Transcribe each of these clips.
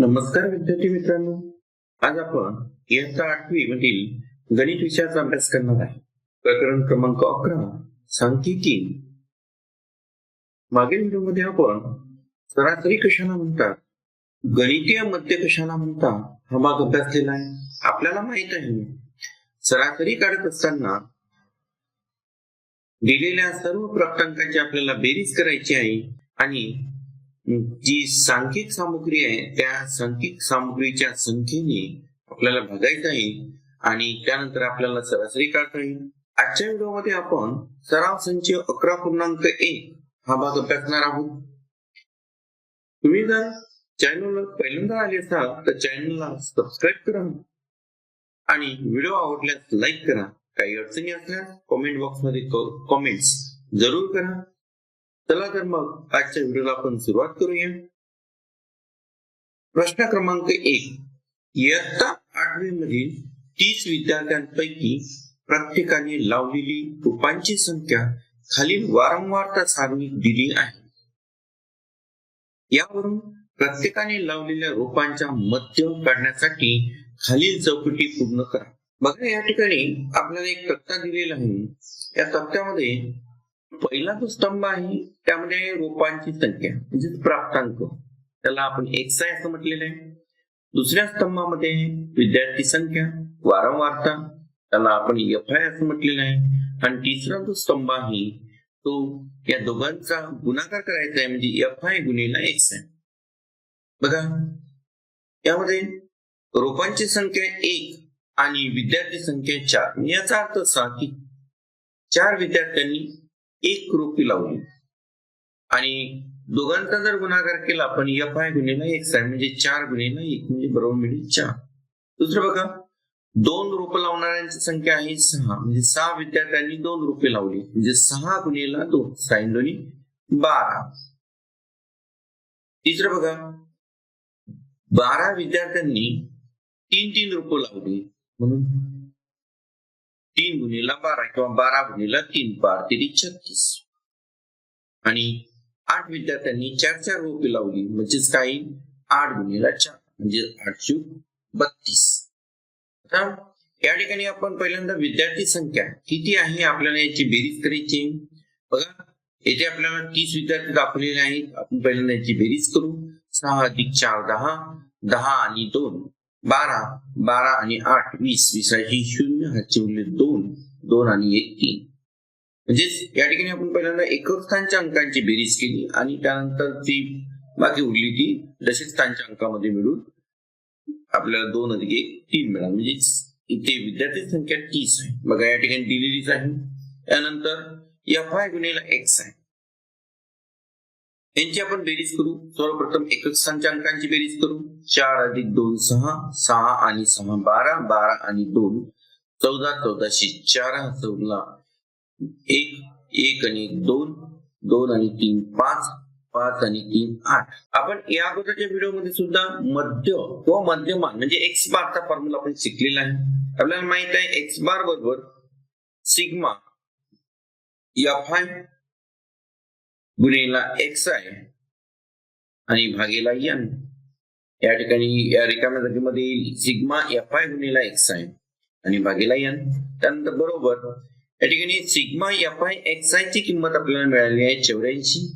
नमस्कार विद्यार्थी मित्रांनो. आज आपण इयत्ता आठवी मधील गणित विषयाचा अभ्यास करणार आहे. प्रकरण क्रमांक अकरा सांख्यिकी मागील व्हिडिओमध्ये आपण सरासरी कशाला म्हणतात गणितीय मध्य कशाला म्हणतात हा भाग अभ्यासलेला आहे. आपल्याला माहीत आहे. सरासरी काढत असताना दिलेल्या सर्व प्राप्तांकाची आपल्याला बेरीज करायची आहे आणि जी सांख्यिक सामुग्री आहे त्या सांख्यिक सामुग्रीच्या संख्येने आपल्याला भागायचं आहे आणि त्यानंतर आपल्याला सरासरी काढता येईल. आजच्या व्हिडिओमध्ये आपण सराव संच अकरा पूर्णांक एक हा भाग अभ्यासणार आहोत. तुम्ही जर चॅनलवर पहिल्यांदा आले असाल तर चॅनलला सबस्क्राईब करा आणि व्हिडिओ आवडल्यास लाईक करा. काही अडचणी असल्यास कॉमेंट बॉक्समध्ये कॉमेंट्स जरूर करा. चला तर मग आजच्या व्हिडिओला आपण सुरुवात करूया. प्रश्न क्रमांक एक. इयत्ता आठवी मधील तीस विद्यार्थ्यांपैकी प्रत्येकाने लावलेली रूपांची संख्या खालील वारंवारता सारणी दिली आहे. यावरून प्रत्येकाने लावलेल्या रोपांच्या मध्य काढण्यासाठी खालील चौकटी पूर्ण करा. बघा या ठिकाणी आपल्याला एक तक्ता दिलेला आहे. या तक्त्यामध्ये पहिला जो स्तंभ आहे त्यामध्ये रोपांची संख्या म्हणजे प्राप्तांक. त्याला आपण एक्स आय असं म्हटलेलं आहे. दुसऱ्या स्तंभामध्ये विद्यार्थी संख्या वारंवारता त्याला आपण एफ आय असं म्हटलेलं आहे. आणि तिसरा जो स्तंभ आहे तो या दोघांचा गुणाकार करायचा आहे म्हणजे एफ आय गुणिला एक्स आय बघा यामध्ये रोपांची संख्या एक आणि विद्यार्थी संख्या चार. याचा अर्थ असा की चार विद्यार्थ्यांनी एक रोपी लावली आणि दोघांचा जर गुणाकार केला पण एफ आय गुन्हेला एक्स साईड म्हणजे चार गुन्हेला एक म्हणजे बरोबर मिळेल चार. दुसरं बघा दोन रोप लावणाऱ्यांची संख्या आहे सहा. म्हणजे सहा विद्यार्थ्यांनी दोन रोपे लावली. म्हणजे सहा गुन्हेला दोन साईन दोन्ही बारा. तिसरं बघा बारा विद्यार्थ्यांनी तीन तीन रोप लावली. म्हणून तीन गुन्हेला बारा किंवा बारा गुन्हेला तीन बार तिरी छत्तीस. आणि आठ विद्यार्थ्यांनी चार चार रोपे लावली म्हणजेच काही आठ गुन्हेला चार म्हणजे आठशे बत्तीस. आता या ठिकाणी आपण पहिल्यांदा विद्यार्थी संख्या किती आहे आपल्याला याची बेरीज करायची बघा येथे आपल्याला तीस विद्यार्थी दाखवलेले आहेत आपण पहिल्यांदा याची बेरीज करू. सहा अधिक चार दहा. दहा आणि दोन. बारा बारा आणि आठ वीस वीसाची शून्य हातचे उरले दोन दोन आणि एक तीन. म्हणजेच या ठिकाणी आपण पहिल्यांदा एकस्थानच्या अंकांची बेरीज केली आणि त्यानंतर ती बाकी उरली ती दशक स्थानच्या अंकामध्ये मिळून आपल्याला दोन अधिक एक तीन मिळाला. म्हणजेच इथे विद्यार्थी संख्या तीस आहे. बघा या ठिकाणी दिलेलीच आहे. त्यानंतर एफ आय गुन्हेला एक्स आहे. यांची आपण बेरीज करू. सर्वप्रथम एकक स्थानच्या अंकांची बेरीज करू. चार अधिक दोन सहा. सहा आणि सहा बारा. बारा आणि दोन. चौदा चौदाशे चार. हा चौदा एक एक आणि एक दोन. दोन आणि तीन पाच. पाच आणि तीन आठ. आपण या अगोदरच्या व्हिडिओमध्ये सुद्धा मध्य व मध्यमान म्हणजे एक्स बारचा फॉर्म्युला आपण शिकलेला आहे. आपल्याला माहीत आहे एक्स बार बरोबर सिग्मा एफ आय गुन्हेला एक्स आय आणि भागेला एन या ठिकाणी या रिकाम्या जागेमध्ये सिग्मा एफ आय गुन्हेला एक्स आहे आणि भागेला एन त्यानंतर बरोबर या ठिकाणी sigma F I X I ची किंमत आपल्याला मिळाली आहे चौऱ्याऐंशी.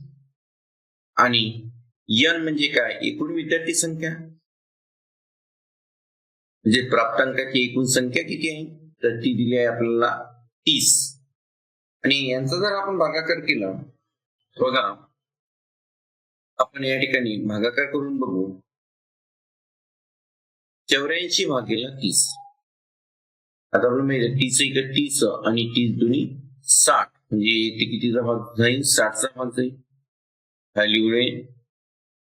आणि एन म्हणजे काय? एकूण विद्यार्थी संख्या. म्हणजे प्राप्तांकाची एकूण संख्या किती आहे? तर ती दिली आहे आपल्याला तीस. आणि यांचा जर आपण भागाकार केला बघा आपण या ठिकाणी भागाकार करून बघू. चौऱ्याऐंशी भागेला तीस. आता आपण माहिती म्हणजे तीस एक तीस आणि तीस दोन्ही साठ. म्हणजे इथे कितीचा भाग जाईल? साठचा भाग जाईल. खाली उडे.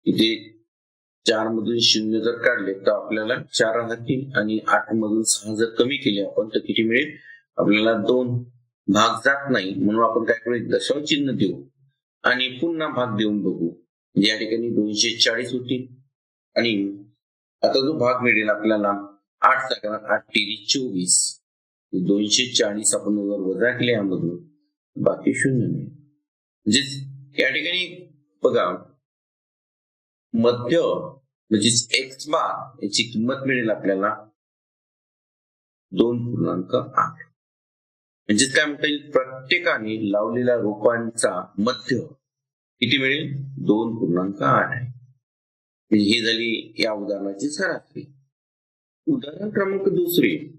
इथे चार मधून शून्य जर काढले तर आपल्याला चार राहतील आणि आठ मधून सहा जर कमी केले आपण तर किती मिळेल? आपल्याला दोन भाग जात नाही. म्हणून आपण काय करू? दशाव चिन्ह देऊ. आणि पुन्हा भाग देऊन बघू. या ठिकाणी दोनशे चाळीस होतील आणि आता जो भाग मिळेल आपल्याला आठ चा आठ तेरी चोवीस. दोनशे चाळीस आपण जर वजा केले यामधून. बाकी शून्य म्हणजे म्हणजेच या ठिकाणी बघा. मध्य म्हणजेच एक्स बार याची किंमत मिळेल आपल्याला दोन पूर्णांक आठ. म्हणजेच काय म्हणता येईल? प्रत्येकाने लावलेल्या रोपांचा मध्य किती मिळेल? दोन पूर्णांक आठ आहे. म्हणजे ही झाली या उदाहरणाची सरासरी. उदाहरण क्रमांक दुसरे.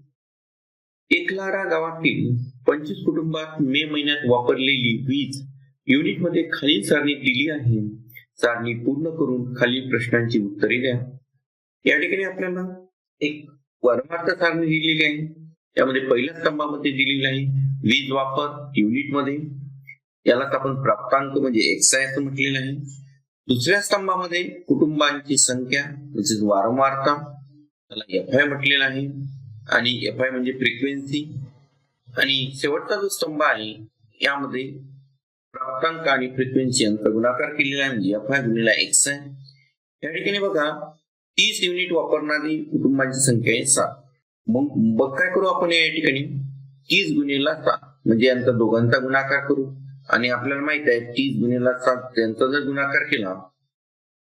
एकलारा गावातील पंचवीस कुटुंबात मे महिन्यात वापरलेली वीज युनिटमध्ये खालील सारणी दिली आहे. सारणी पूर्ण करून खालील प्रश्नांची उत्तरे द्या. या ठिकाणी आपल्याला एक वारंवार सारणी दिलेली आहे. त्यामध्ये पहिल्या स्तंभामध्ये दिलेली आहे वीज वापर युनिटमध्ये. यालाच आपण प्राप्तांक म्हणजे एक्साय असं म्हटलेलं आहे. दुसऱ्या स्तंभामध्ये कुटुंबांची संख्या म्हणजेच वारंवारता त्याला एफ आय म्हटलेला आहे. आणि एफ आय म्हणजे फ्रिक्वेन्सी आणि शेवटचा जो स्तंभ आहे यामध्ये प्राप्तांक आणि फ्रिक्वेन्सी यांचा गुणाकार केलेला आहे म्हणजे एफ आय गुणिला एक्स आहे या ठिकाणी बघा तीस युनिट वापरणारी कुटुंबांची संख्या आहे सात. मग मग काय करू आपण या ठिकाणी? तीस गुन्हेला सात. म्हणजे यांचा दोघांचा गुणाकार करू. आणि आपल्याला माहीत आहे तीस गुन्हेला सात त्यांचा जर गुणाकार केला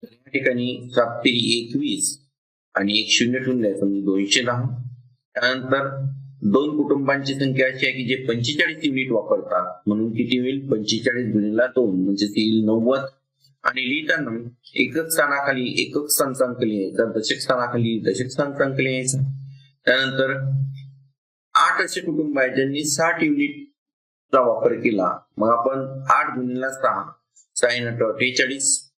तर या ठिकाणी सात ते एकवीस आणि एक शून्य ठेवून द्यायचं म्हणजे दोनशे दहा. त्यानंतर दोन कुटुंबांची संख्या अशी आहे की जे पंचेचाळीस युनिट वापरतात म्हणून किती होईल? पंचेचाळीस गुणिला दोन म्हणजे ते येईल नव्वद. आणि लिहिताना एकच स्थानाखाली एकक स्थान अंक यायचा दशक स्थानाखाली दशक स्थान अंक यायचा. त्यानंतर आठ असे कुटुंब आहेत ज्यांनी साठ युनिटचा वापर केला. मग आपण आठ गुणिला सहा साईन अठ्ठेचाळीस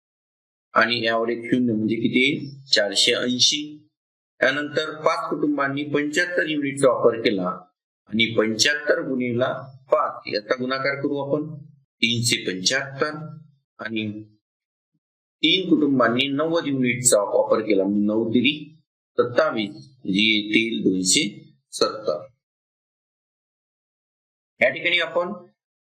आणि यावर एक शून्य म्हणजे किती? चारशे ऐंशी. त्यानंतर पाच कुटुंबांनी पंच्याहत्तर युनिटचा वापर केला आणि पंच्याहत्तर गुणिला पाच. याचा गुणाकार करू आपण. तीनशे पंच्याहत्तर आणि तीन कुटुंबांनी नव्वद युनिटचा वापर केला. म्हणजे नऊ तिरी सत्तावीस. जी येतील दोनशे सत्तर. या ठिकाणी आपण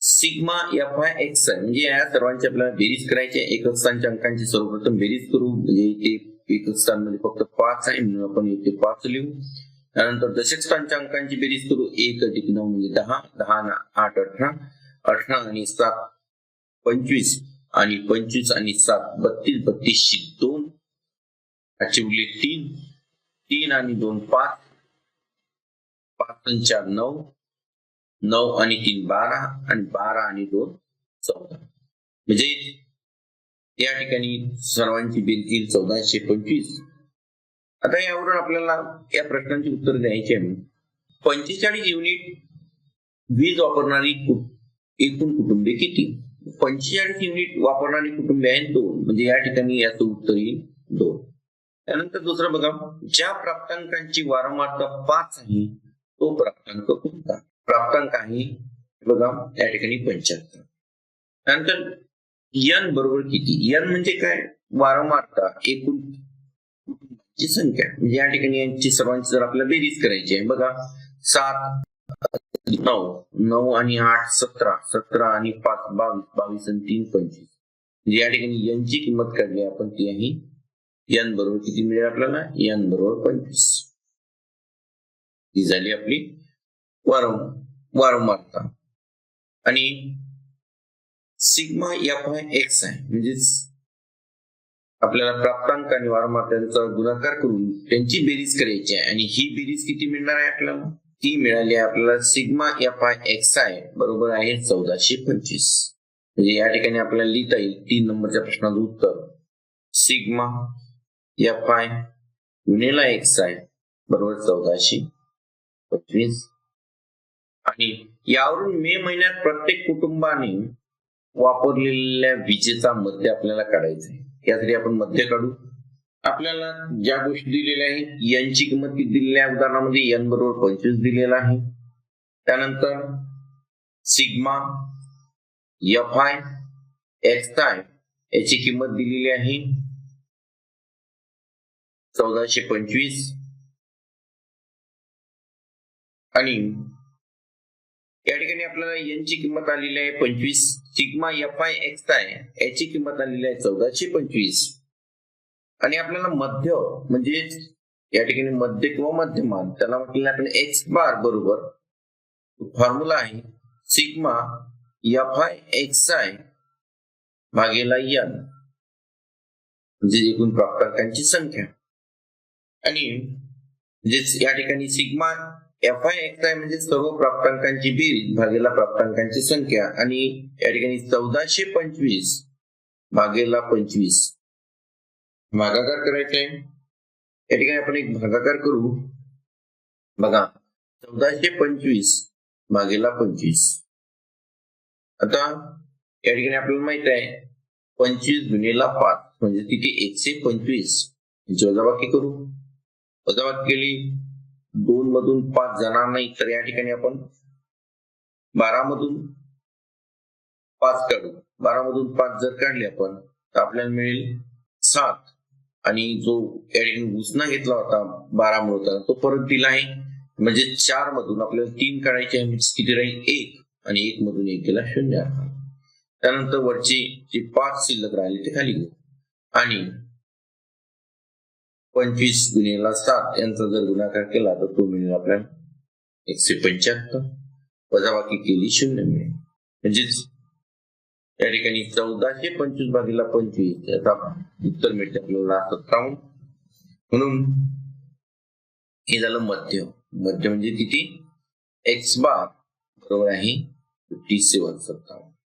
sigma F I X I म्हणजे या सर्वांची आपल्याला बेरीज करायची आहे. एकक स्थानच्या अंकांची सर्वप्रथम बेरीज करू. म्हणजे इथे एकक स्थान फक्त पाच आहे. म्हणून आपण इथे पाच लिहू. त्यानंतर दशक स्थानच्या अंकांची बेरीज करू. एक अधिक नऊ म्हणजे दहा. दहा ना आठ अठरा. अठरा आणि सात पंचवीस. आणि पंचवीस आणि सात बत्तीस बत्तीसशे दोन. आजचे उरले तीन. तीन आणि दोन पाच. पाच चार नऊ. नऊ आणि तीन बारा आणि बारा आणि दोन चौदा. म्हणजे या ठिकाणी सर्वांची बेरीज चौदाशे पंचवीस. आता यावरून आपल्याला या प्रश्नांची उत्तर द्यायची आहे. पंचेचाळीस युनिट वीज वापरणारी एकूण कुटुंबे किती? पंचेचाळीस युनिट वापरणारी कुटुंबे आहेत दोन. म्हणजे या ठिकाणी याचं उत्तर येईल दोन. त्यानंतर दुसरं बघा ज्या प्राप्तांकांची वारंवारता पाच आहे तो प्राप्तांक कोणता? प्राप्तांक आहे बघा या ठिकाणी पंच्याहत्तर. त्यानंतर यन बरोबर किती? यन म्हणजे काय? वारंवारता एकूण ची संख्या. म्हणजे या ठिकाणी यांची सर्वांची जर आपल्याला बेरीज करायची आहे बघा सात नऊ नऊ आणि आठ सतरा. सतरा आणि पाच बावीस बावीस आणि तीन पंचवीस. म्हणजे या ठिकाणी यांची किंमत काढली आपण ती आहे एन बरोबर किती मिळेल आपल्याला? एन बरोबर पंचवीस. ही झाली आपली वारंवार वारंवारता. आणि सिग्मा एफ आय एक्स आहे. म्हणजेच आपल्याला प्राप्तांक आणि वारंवारतांचा गुणाकार करून त्यांची बेरीज करायची आहे. आणि ही बेरीज किती मिळणार आहे आपल्याला? ती मिळाली आहे आपल्याला sigma F I X I बरोबर आहे चौदाशे पंचवीस. म्हणजे या ठिकाणी आपल्याला लिहिता येईल तीन नंबरच्या प्रश्नाचं उत्तर. सिग्मा एफ आय गुणिला एक्स आय बरोबर चौदाशे पंचवीस. आणि यावरून मे महिन्यात प्रत्येक कुटुंबाने वापरलेल्या विजेचा मध्य आपल्याला काढायचा आहे. यासाठी आपण मध्य काढू. आपल्याला ज्या गोष्टी दिलेल्या आहेत यांची किंमत किती दिलेली आहे? उदाहरणामध्ये एन बरोबर पंचवीस दिलेला आहे. त्यानंतर sigma F I X I याची किंमत दिलेली आहे. चौदाशे पंचवीस आणि या ठिकाणी आपल्याला यांची किंमत आलेली आहे पंचवीस. Sigma F I X I याची किंमत आलेली आहे चौदाशे पंचवीस. आणि आपल्याला मध्य म्हणजेच या ठिकाणी मध्य किंवा मध्यमान त्याला म्हटलेलं आपण एक्स बार बरोबर. फॉर्म्युला आहे sigma F I X I भागेला एन म्हणजे एकूण प्राप्तांकांची संख्या. आणि म्हणजेच या ठिकाणी sigma F I X I म्हणजे सर्व प्राप्तांकांची बेरीज भागेला प्राप्तांकांची संख्या आणि या ठिकाणी चौदाशे पंचवीस भागेला पंचवीस. भागाकार करायचा आहे. या ठिकाणी आपण एक भागाकार करू. बघा चौदाशे पंचवीस भागेला पंचवीस. आता या ठिकाणी आपल्याला माहीत आहे पंचवीस गुन्हेला पाच म्हणजे तिथे एकशे पंचवीस. याची वजाबाकी करू. वजाबाकी केली. दोन मधून पाच जाणार नाही तर या ठिकाणी आपण बारा मधून पाच काढू. बारा मधून पाच जर काढले आपण तर आपल्याला मिळेल सात. आणि जो या ठिकाणी उसना घेतला होता बारा होता तो परत दिला आहे. म्हणजे चार मधून आपल्याला तीन काढायचे आहे म्हणजे किती राहील? एक. आणि एक मधून एक केला शून्य त्यानंतर वरची जी पाच शिल्लक राहिली ते खाली घेऊ. आणि पंचवीस गुन्हेला सात यांचा जर गुणाकार केला तर तो मिळेल आपल्याला एकशे पंच्याहत्तर वजाबाकी केली शून्य मिळेल. म्हणजेच या ठिकाणी चौदाशे पंचवीस भागीला पंचवीस याचा उत्तर मिळते आपल्याला सत्तावन्न. म्हणून हे झालं मध्य. मध्य म्हणजे किती? एक्स बार बरोबर आहे. फिफ्टी सेवन सत्तावन्न